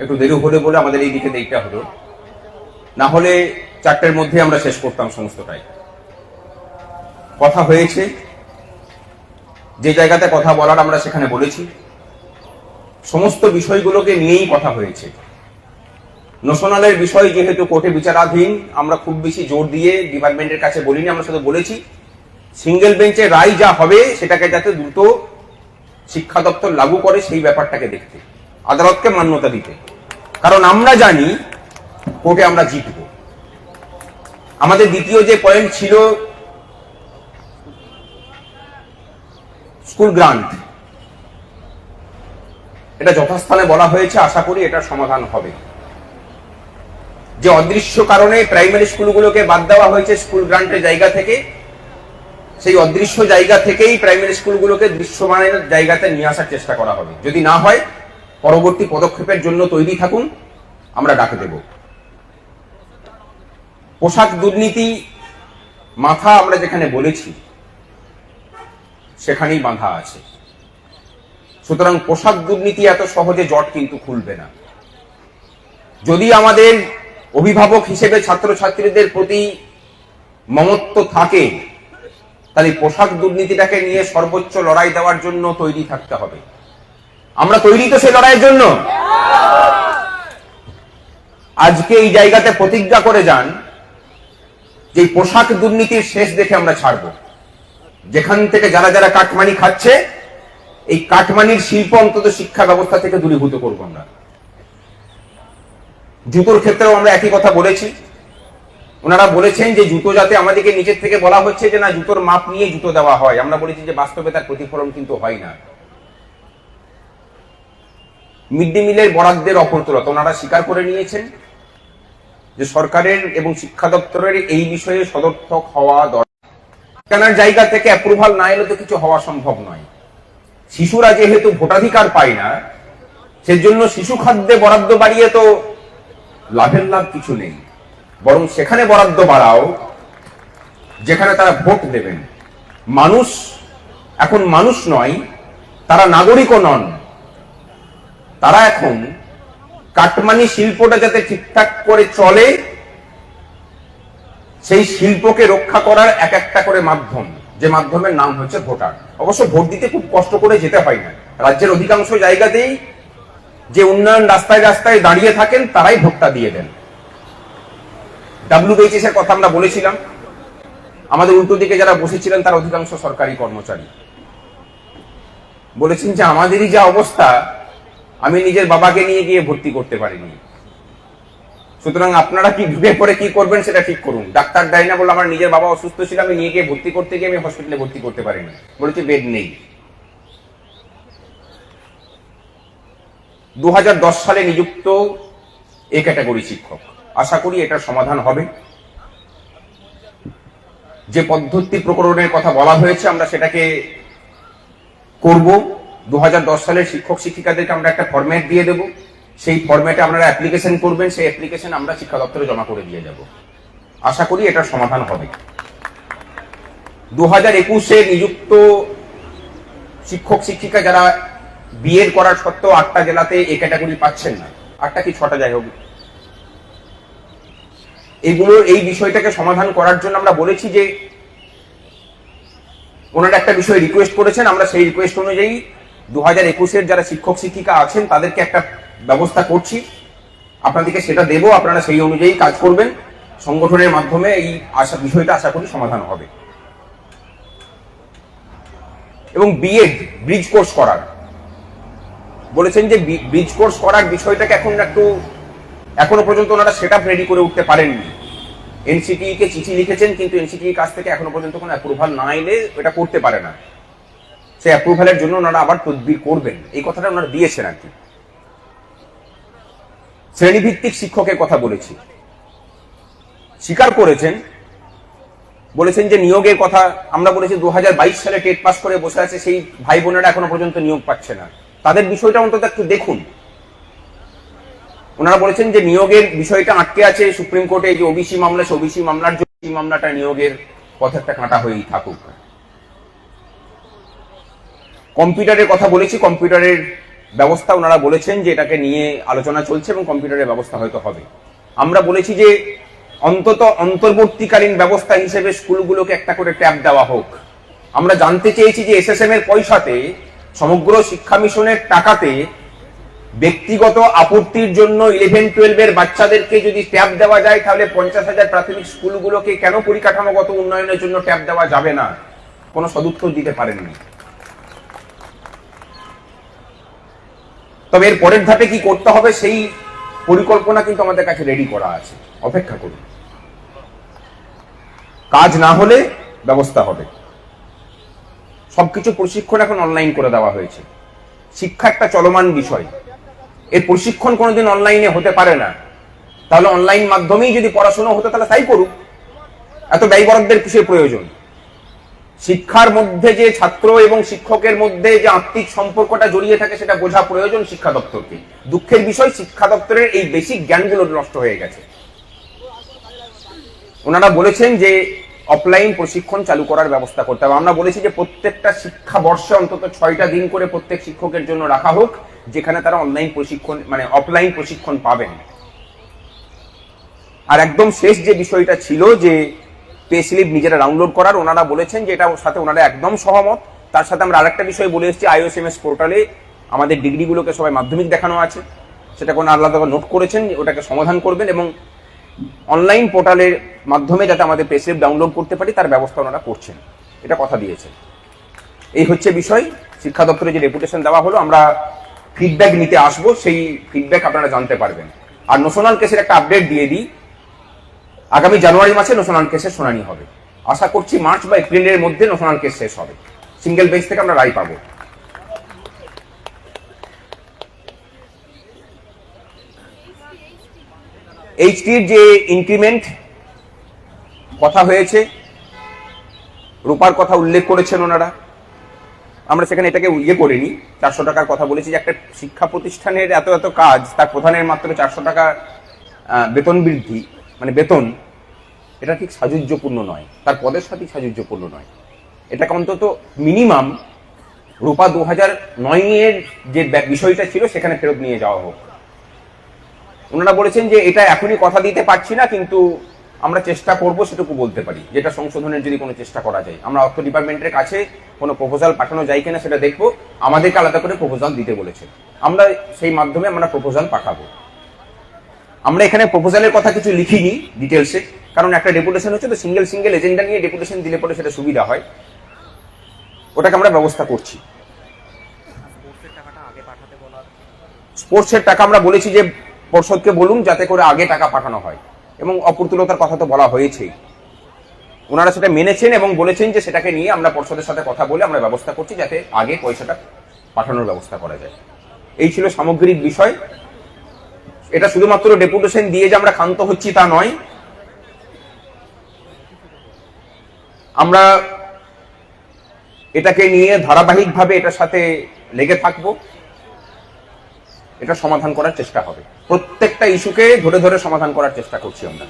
একটু দেরি হলে বলে আমাদের এই দিকে দেরিটা হলো। না হলে চারটের মধ্যে আমরা শেষ করতাম সমস্তটাই। কথা হয়েছে। যে জায়গাতে কথা বলার আমরা সেখানে বলেছি। সমস্ত বিষয়গুলোকে নিয়েই কথা হয়েছে। নোশনালের বিষয় যেহেতু কোর্টে বিচারাধীন, আমরা খুব বেশি জোর দিয়ে ডিপার্টমেন্টের কাছে বলিনি, আমরা শুধু বলেছি, সিঙ্গেল বেঞ্চে রায় যা হবে, সেটাকে যাতে দ্রুত শিক্ষা দপ্তর লাগু করে সেই ব্যাপারটাকে দেখতে। আদালতকে মান্যতা দিতে। কারণ আমরা জানি কোর্টে আমরা জিতব। আমাদের দ্বিতীয় যে পয়েন্ট ছিল স্কুল গ্রান্ট। এটা যথাস্থানে বলা হয়েছে, আশা করি এটার সমাধান হবে। যে অদৃশ্য কারণে প্রাইমারি স্কুলগুলোকে বাদ দেওয়া হয়েছে স্কুল গ্রান্টের জায়গা থেকে, সেই অদৃশ্য জায়গা থেকেই প্রাইমারি স্কুলগুলোকে দৃশ্যমানের জায়গাতে নিয়ে আসার চেষ্টা করা হবে। যদি না হয় পরবর্তী পদক্ষেপের জন্য তৈরি থাকুন, আমরা ডাকে দেব। পোশাক দুর্নীতি মাথা আমরা যেখানে বলেছি, সেখানেই বাঁধা আছে। সুতরাং পোশাক দুর্নীতি এত সহজে জট কিন্তু খুলবে না। যদি আমাদের অভিভাবক হিসেবে ছাত্রছাত্রীদের প্রতি মমত্ব থাকে, তাহলে পোশাক দুর্নীতিটাকে নিয়ে সর্বোচ্চ লড়াই দেওয়ার জন্য তৈরি থাকতে হবে। আমরা তৈরি তো সেই লড়াইয়ের জন্য। আজকে এই জায়গাতে প্রতিজ্ঞা করে যান যে পোশাক দুর্নীতির শেষ দেখে আমরা ছাড়ব। যেখান থেকে যারা যারা কাটমানি খাচ্ছে, এই কাটমানির শিল্প অন্তত শিক্ষা ব্যবস্থা থেকে দূরীভূত করব আমরা। জুতোর ক্ষেত্রেও আমরা একই কথা বলেছি। ওনারা বলেছেন যে জুতো যাতে আমাদেরকে নিচের থেকে বলা হচ্ছে যে না, জুতোর মাপ নিয়ে জুতো দেওয়া হয়। আমরা বলেছি যে বাস্তবে তার প্রতিফলন কিন্তু হয় না। মিড ডে মিলের বরাদ্দের অপরতলতা ওনারা স্বীকার করে নিয়েছেন যে সরকারের এবং শিক্ষা দপ্তরের এই বিষয়ে সদর্থক হওয়া দরকার জায়গা থেকে অ্যাপ্রুভাল না এলে তো কিছু হওয়া সম্ভব নয়। শিশুরা যেহেতু ভোটাধিকার পায় না, সেজন্য শিশু খাদ্যে বরাদ্দ বাড়িয়ে তো লাভের লাভ কিছু নেই। বরং সেখানে বরাদ্দ বাড়াও, যেখানে তারা ভোট দেবেন। মানুষ, এখন মানুষ নয়, তারা নাগরিকও নন। তারা এখন কাটমানি শিল্পটা যাতে ঠিকঠাক করে চলে, সেই শিল্পকে রক্ষা করার এক একটা করে মাধ্যম, যে মাধ্যমের নাম হচ্ছে ভোটার। অবশ্য ভোট দিতে খুব কষ্ট করে যেতে হয় না। রাজ্যের অধিকাংশ জায়গাতেই যে উন্নয়ন রাস্তায় রাস্তায় দাঁড়িয়ে থাকেন, তারাই ভোটটা দিয়ে দেন। ডাব্লিউবিএইচএস এর কথা আমরা বলেছিলাম। আমাদের উল্টো দিকে যারা বসেছিলেন, তারা অধিকাংশ সরকারি কর্মচারী। বলেছেন যে আমাদেরই যা অবস্থা আমি নিজের বাবাকে নিয়ে গিয়ে ভর্তি করতে পারিনি। সুতরাং আপনারা কি ঢুকে পরে কি করবেন সেটা ঠিক করুন। ডাক্তার দেয় না বলে আমার নিজের বাবা অসুস্থ ছিল, আমি নিয়ে গিয়ে ভর্তি করতে গিয়ে আমি হসপিটালে ভর্তি করতে পারিনি। বলেছি বেড নেই। দু হাজার দশ সালে নিযুক্ত এ ক্যাটাগরি শিক্ষক। আশা করি এটার সমাধান হবে। যে পদ্ধতি প্রকরণের কথা বলা হয়েছে, আমরা সেটাকে করব। দু হাজার দশ সালের শিক্ষক শিক্ষিকাদেরকে আমরা একটা ফরম্যাট দিয়ে দেব। সেই ফরম্যাটে আপনারা অ্যাপ্লিকেশন করবেন, সেই অ্যাপ্লিকেশন আমরা শিক্ষা দপ্তরে জমা করে দিয়ে যাব। আশা করি এটার সমাধান হবে। দু হাজার একুশে নিযুক্ত শিক্ষক শিক্ষিকা যারা বিএড করার সত্ত্বেও আটটা জেলাতে এ ক্যাটাগরি পাচ্ছেন না, আটটা কি ছটা যাই হোক। এগুলোর এই বিষয়টাকে সমাধান করার জন্য আমরা বলেছি যে ওনারা একটা বিষয় রিকোয়েস্ট করেছেন, আমরা সেই রিকোয়েস্ট অনুযায়ী দু হাজার একুশের যারা শিক্ষক, শিক্ষিকা আছেন, তাদেরকে একটা ব্যবস্থা করছি। আপনাদেরকে সেটা দেবো, আপনারা সেই অনুযায়ী কাজ করবেন। সংগঠনের মাধ্যমে এই আশা, বিষয়টা আশা করি সমাধান হবে। এবং বিএড, ব্রিজ কোর্স করার। বলেছেন যে ব্রিজ কোর্স করার বিষয়টাকে এখন একটু, এখনও পর্যন্ত ওনারা সেট আপ রেডি করে উঠতে পারেননি। এনসিটিই কে চিঠি লিখেছেন, কিন্তু এনসিটির কাছ থেকে এখনও পর্যন্ত কোনো অ্যাপ্রুভাল না এলে এটা করতে পারে না। সেই অ্যাপ্রুভালের জন্য ওনারা আবার তদবির করবেন। এই কথাটা ওনারা দিয়েছেন আর কি। শ্রেণীভিত্তিক শিক্ষকের কথা বলেছি। স্বীকার করেছেন। বলেছেন যে নিয়োগের কথা আমরা বলেছি দু হাজার বাইশ সালে টেট পাস করে বসে আছে, সেই ভাই বোনেরা এখনও পর্যন্ত নিয়োগ পাচ্ছে না। তাদের বিষয়টা অন্তত একটু দেখুন। ওনারা বলেছেন যে নিয়োগের বিষয়টা আটকে আছে, সুপ্রিম কোর্টে যে ওবিসি মামলা, সে ওবিসি মামলার জন্য মামলাটা নিয়োগের পথে একটা কাঁটা হয়েই থাকুক। কম্পিউটারের কথা বলেছি, কম্পিউটারের ব্যবস্থা ওনারা বলেছেন যে এটাকে নিয়ে আলোচনা চলছে এবং কম্পিউটারের ব্যবস্থা হয়তো হবে। আমরা বলেছি যে অন্তত অন্তর্বর্তীকালীন ব্যবস্থা হিসেবে স্কুলগুলোকে একটা করে ট্যাব দেওয়া হোক। আমরা জানতে চেয়েছি যে এসএসএম এর পয়সাতে সমগ্র শিক্ষা মিশনের টাকাতে ব্যক্তিগত আপত্তির জন্য ইলেভেন টুয়েলভের বাচ্চাদেরকে যদি ট্যাব দেওয়া যায়, তাহলে পঞ্চাশ হাজার প্রাথমিক স্কুলগুলোকে কেন পরিকাঠামোগত উন্নয়নের জন্য ট্যাব দেওয়া যাবে না? কোনো সদুত্তর দিতে পারেননি। তবে এর পরের ধাপে কি করতে হবে সেই পরিকল্পনা কিন্তু আমাদের কাছে রেডি করা আছে। অপেক্ষা করুন। কাজ না হলে ব্যবস্থা হবে। সবকিছু প্রশিক্ষণ এখন অনলাইন করে দেওয়া হয়েছে। শিক্ষা একটা চলমান বিষয়। এর প্রশিক্ষণ কোনোদিন অনলাইনে হতে পারে না। তাহলে অনলাইন মাধ্যমেই যদি পড়াশোনা হতো তাহলে তাই করুক। এত ব্যয় বরাদ্দের কিসের প্রয়োজন? শিক্ষার মধ্যে যে ছাত্র এবং শিক্ষকের মধ্যে যে আত্মিক সম্পর্কটা জড়িয়ে থাকে সেটা বোঝা প্রয়োজন শিক্ষা দপ্তরকে। দুঃখের বিষয়, শিক্ষা দপ্তরের এই বেসিক জ্ঞানগুলো নষ্ট হয়ে গেছে। ওনারা বলেছেন যে অফলাইন প্রশিক্ষণ চালু করার ব্যবস্থা করতে হবে। আমরা বলেছি যে প্রত্যেকটা শিক্ষা বর্ষে অন্তত ছয়টা দিন করে প্রত্যেক শিক্ষকের জন্য রাখা হোক, যেখানে তারা অনলাইন প্রশিক্ষণ মানে অফলাইন প্রশিক্ষণ পাবেন। আর একদম শেষ যে বিষয়টা ছিল যে পে স্লিপ নিজেরা ডাউনলোড করার, ওনারা বলেছেন যে এটার সাথে ওনারা একদম সহমত। তার সাথে আমরা আরেকটা বিষয় বলে এসেছি আইওএসএমএস পোর্টালে আমাদের ডিগ্রিগুলোকে সবাই মাধ্যমিক দেখানো আছে। সেটা কোনো আলাদা নোট করেছেন, ওটাকে সমাধান করবেন এবং অনলাইন পোর্টালের মাধ্যমে যাতে আমাদের পে স্লিপ ডাউনলোড করতে পারি, তার ব্যবস্থা ওনারা করছেন। এটা কথা দিয়েছেন। এই হচ্ছে বিষয়। শিক্ষা দপ্তরে যে রেপুটেশন দেওয়া হলো, আমরা ফিডব্যাক নিতে আসব, সেই ফিডব্যাক আপনারা জানতে পারবেন। আর নোশনাল কেসের একটা আপডেট দিয়ে দিই। আগামী জানুয়ারি মাসে নোশনাল কেসের শুনানি হবে। আশা করছি মার্চ বা এপ্রিলের মধ্যে নোশনাল কেস শেষ হবে। সিঙ্গেল বেঞ্চ থেকে আমরা রায় পাবো। এইচটির যে ইনক্রিমেন্ট কথা হয়েছে, রূপার কথা উল্লেখ করেছেন ওনারা। আমরা সেখানে এটাকে ইয়ে করিনি, চারশো টাকার কথা বলেছি যে একটা শিক্ষা প্রতিষ্ঠানের এত এত কাজ, তার প্রধানের মাত্র চারশো টাকা বেতন বৃদ্ধি। মানে বেতন, এটা ঠিক সাজুজ্যপূর্ণ নয়। তার পদের সাথে সাজুজ্যপূর্ণ নয়। এটাকে অন্তত মিনিমাম রূপা দু হাজার নয়ের যে বিষয়টা ছিল, সেখানে ফেরত নিয়ে যাওয়া হোক। ওনারা বলেছেন যে এটা এখনই কথা দিতে পারছি না, কিন্তু আমরা চেষ্টা করব সেটুকু বলতে পারি, যেটা সংশোধনের যদি কোনো চেষ্টা করা যায়। আমরা অর্থ ডিপার্টমেন্টের কাছে কোনো প্রপোজাল পাঠানো যায় কিনা সেটা দেখব। আমাদেরকে আলাদা করে প্রপোজাল দিতে বলেছে আমরা সেই মাধ্যমে আমরা প্রপোজাল পাঠাবো। আমরা এখানে প্রপোজালের কথা কিছু লিখিনি ডিটেলসে কারণ একটা ডেপুটেশন হচ্ছে তো সিঙ্গেল সিঙ্গেল এজেন্ডা নিয়ে ডেপুটেশন দিলে পরে সেটা সুবিধা হয়। ওটাকে আমরা ব্যবস্থা করছি। স্পোর্টসের টাকা আমরা বলেছি যে পর্ষদকে বলুন যাতে করে আগে টাকা পাঠানো হয়, এবং অপ্রতুলতার কথা তো বলা হয়েছেই। ওনারা সেটা মেনেছেন এবং বলেছেন যে সেটাকে নিয়ে আমরা পর্ষদের সাথে কথা বলে আমরা ব্যবস্থা করছি যাতে আগে পয়সাটা পাঠানোর ব্যবস্থা করা যায়। এই ছিল সামগ্রিক বিষয়। এটা শুধুমাত্র ডেপুটেশন দিয়ে যে আমরা ক্ষান্ত হচ্ছি তা নয়। আমরা এটাকে নিয়ে ধারাবাহিকভাবে এটার সাথে লেগে থাকব। এটা সমাধান করার চেষ্টা হবে। প্রত্যেকটা ইস্যুকে ধরে ধরে সমাধান করার চেষ্টা করছি আমরা।